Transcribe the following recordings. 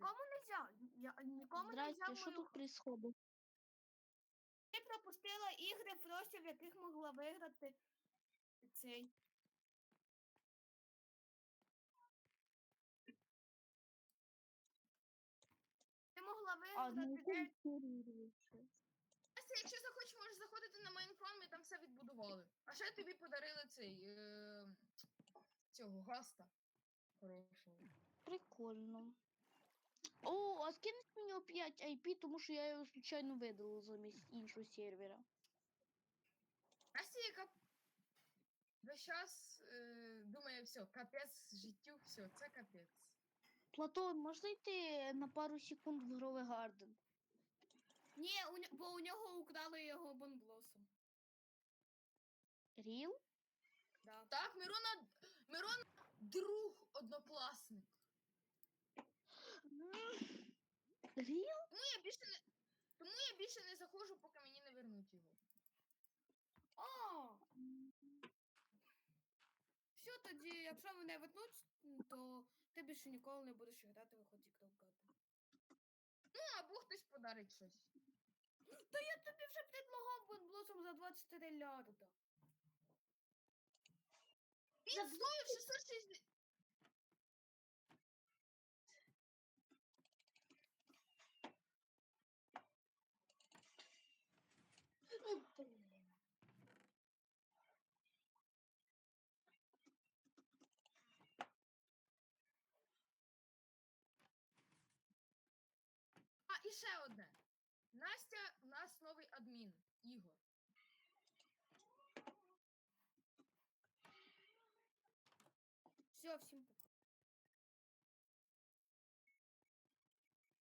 Нікому нельзя. Я, нікому Здрасте, нельзя що мою... тут происходит? Ти пропустила ігри просто, в яких могла виграти цей. Ти могла А, виграти ну дев'ять- Настя, якщо захочеш, можеш заходити на Майнфарм і там все відбудували. А ще тобі подарили цей е, цього гаста. Хорошого. Прикольно. А скинеш мені опять IP, тому що я його случайно видала замість іншого сервера. Настя, яка весь час е, думає, все, капець життю, все, це капець. Платон, можна йти на пару секунд в гровий гарден? Ні, у, ньо- бо у нього украли його бонблосом. Ріл? Да. Так, Мирона, Мирон друг однокласник. Ріл? Тому я більше не. Тому я більше не заходжу, поки мені не вернуть його. О! Все тоді, якщо мене вернуть, то ти більше ніколи не будеш грати в ході крокати. Ну, або хтось подарить щось. Та я тобі вже предлагав бонблосом за 24 лярда. Він стоїв 660. І ще одне. Настя, у нас новий адмін, Ігор. Все, всім пока.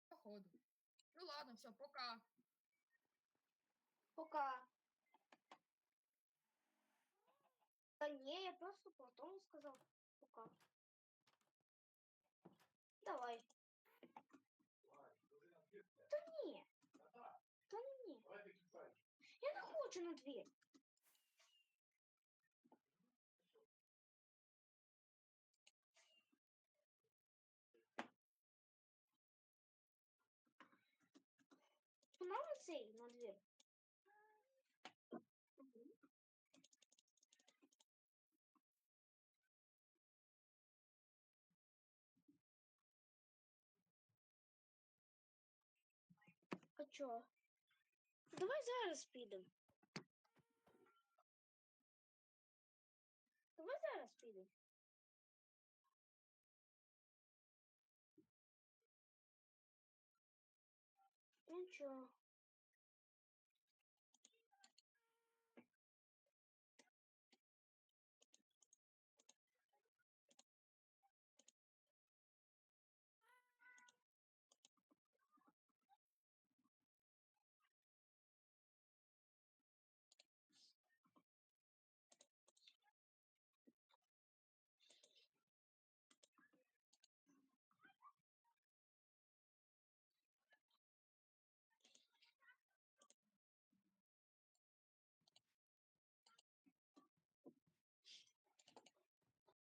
Походу. Ну ладно, все, пока. Пока. Та ні, я просто Платону сказав пока. Давай. Та ні. Та ні. Не хочу. Мама цей на двір. А чо? Давай зараз підемо. Ну чо?